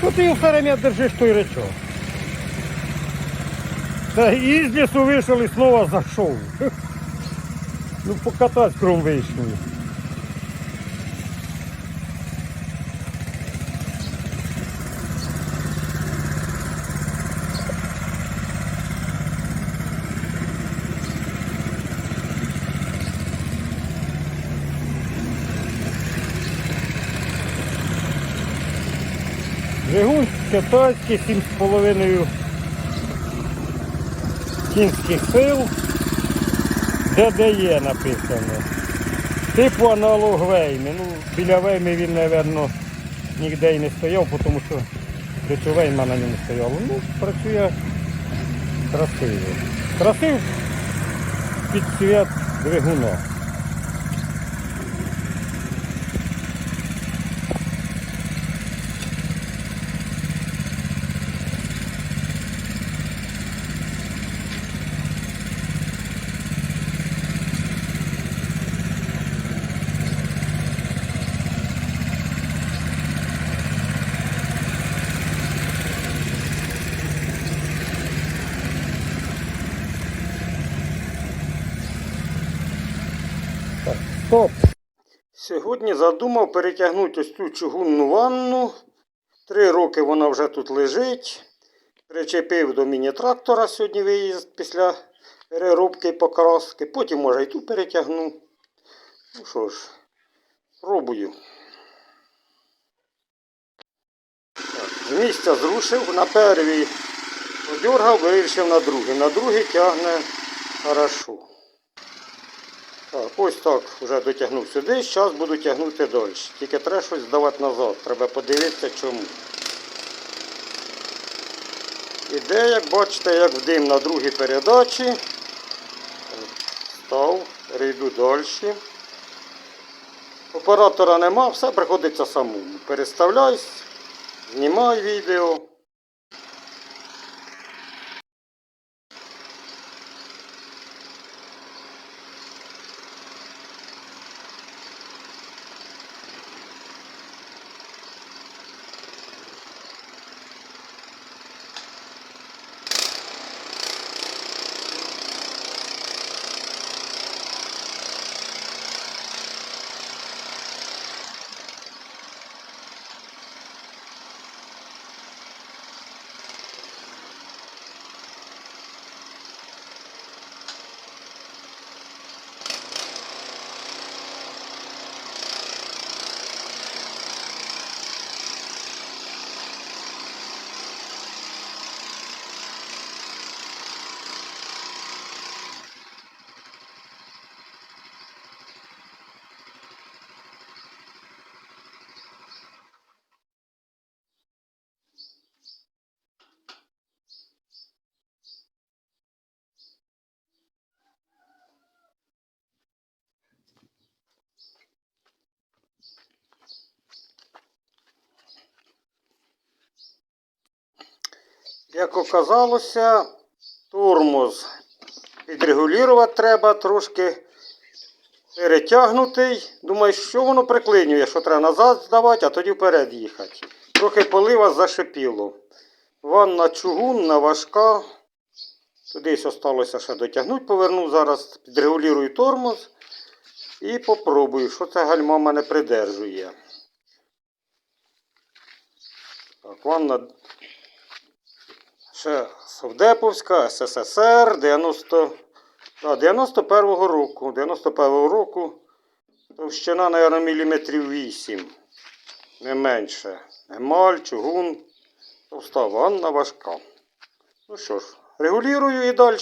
ти все время держиш той речок? Та із лісу вийшов і знову зайшов. Ну покатать кром вийшли. Двигун китайський, 7,5 кінських сил. ДДЄ написано. Типу аналог Вейми. Ну, біля Вейми він, мабуть, ніде й не стояв, тому що до Вейма на ньому стояло. Ну, працює красиво. Красив під цвят двигуна. Стоп. Сьогодні задумав перетягнути ось цю чугунну ванну. Три роки вона вже тут лежить. Причепив до міні-трактора сьогодні виїзд після переробки покраски. Потім може і ту перетягну. Ну що ж, пробую. З місця зрушив, на первій подергав, вирішив на другий. На другий тягне хорошо. Ось так вже дотягнув сюди, зараз буду тягнути далі. Тільки треба щось здавати назад. Треба подивитися чому. Іде, як бачите, як в дим на другій передачі. Став, перейду далі. Оператора нема, все приходиться самому. Переставляюсь, знімаю відео. Як оказалося, тормоз підрегулювати треба трошки перетягнутий. Думаю, що воно приклинює, що треба назад здавати, а тоді вперед їхати. Трохи полива зашипіло. Ванна чугунна, важка. Тудись осталося ще дотягнути, поверну зараз, підрегулюю тормоз і попробую, що це гальма мене придержує. Так, ванна ще Совдеповська, СССР 90, да, 91-го року. 91-го року товщина, мабуть, міліметрів 8. Не менше. Емаль, чугун. Товста ванна важка. Ну що ж, регулірую і далі.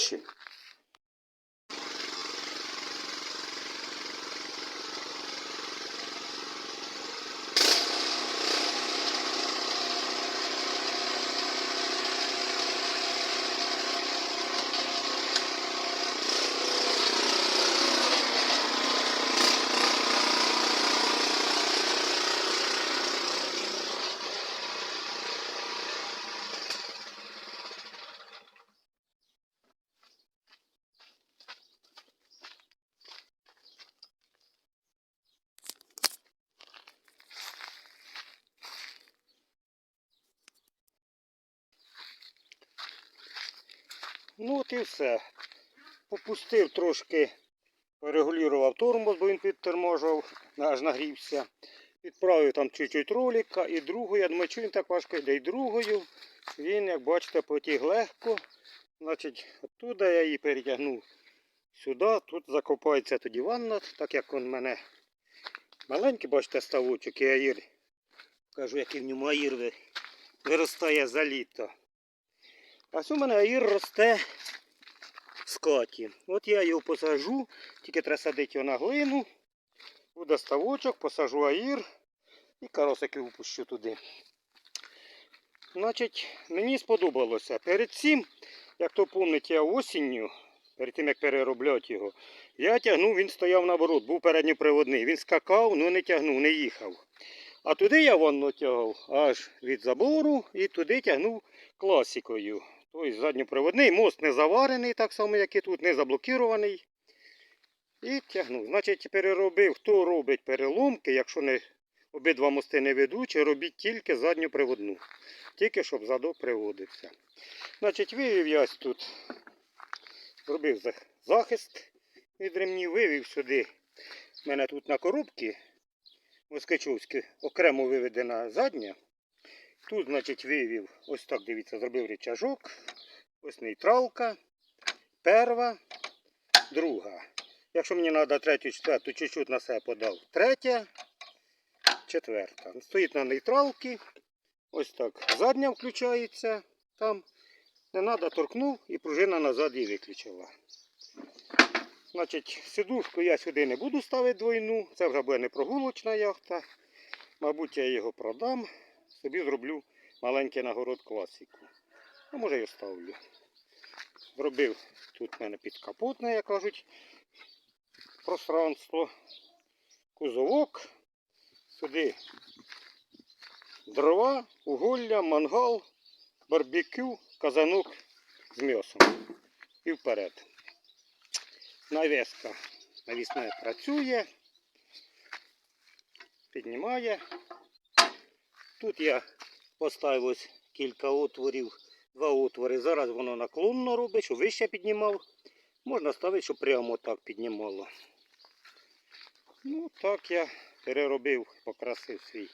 Ну от і все. Попустив трошки, порегулював тормоз, бо він підторможував, аж нагрівся. Відправив там чуть-чуть ролика і другою, я думаю, що він так важко йде. І другою він, як бачите, потіг легко. Значить, оттуда я її перетягнув сюди. Тут закопається тоді ванна, так як он в мене маленький, бачите, ставочок і аїр. Кажу, який в ньому аїр виростає за літо. А ось у мене аїр росте з каті. От я його посажу, тільки треба садити його на глину. Буде ставочок, посажу аїр і каросики випущу туди. Значить, мені сподобалося. Перед цим, як то пам'ятаєте, я осінню, перед тим як переробляти його, я тягнув, він стояв наоборот, був передньоприводний. Він скакав, але не тягнув, не їхав. А туди я ванну тягав аж від забору і туди тягнув класикою. Тобто задньоприводний, мост не заварений, так само, як і тут, не заблокірований. І тягнув. Значить, переробив, хто робить переломки, якщо не обидва мости не ведучі, робіть тільки задньоприводну. Тільки щоб задок приводився. Значить, вивів я тут, зробив захист від ремнів, вивів сюди. У мене тут на коробці Москачовське окремо виведена задня. Тут, значить, вивів, ось так, дивіться, зробив рычажок. Ось нейтралка, перва, друга. Якщо мені треба третю, четверту, чуть-чуть на себе подав. Третя, четверта. Стоїть на нейтралці. Ось так. Задня включається. Там не треба торкнув і пружина назад її виключила. Значить, сидушку я сюди не буду ставити двойну. Це вже буде не прогулочна яхта. Мабуть, я його продам. Собі зроблю маленький нагород класику. А може і оставлю. Зробив тут в мене підкапотне, як кажуть, пространство. Кузовок. Сюди дрова, угілля, мангал, барбекю, казанок з м'ясом. І вперед. Навіска навісне працює, піднімає. Тут я поставив ось кілька отворів, два отвори. Зараз воно наклонно робить, щоб вище піднімав. Можна ставити, щоб прямо так піднімало. Ну, так я переробив, покрасив свій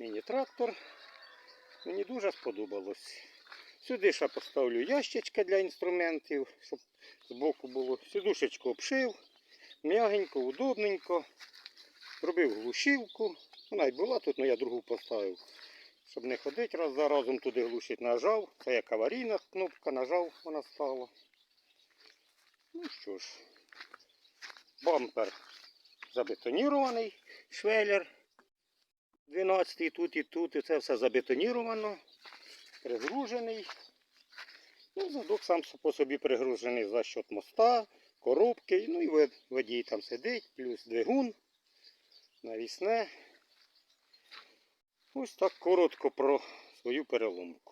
міні-трактор. Мені дуже сподобалось. Сюди ще поставлю ящичка для інструментів, щоб збоку було. Сідушечку обшив, м'ягенько, удобненько. Зробив глушилку. Вона й була тут, але я другу поставив. Щоб не ходити раз за разом туди глушить, нажав. Це як аварійна кнопка, нажав, вона стала. Ну що ж, бампер забетонірований, швеллер 12 і тут і тут, і це все забетоніровано, пригружений. Ну, задок сам по собі пригружений за счет моста, коробки, ну і водій там сидить, плюс двигун, навісне. Ось так коротко про свою переломку.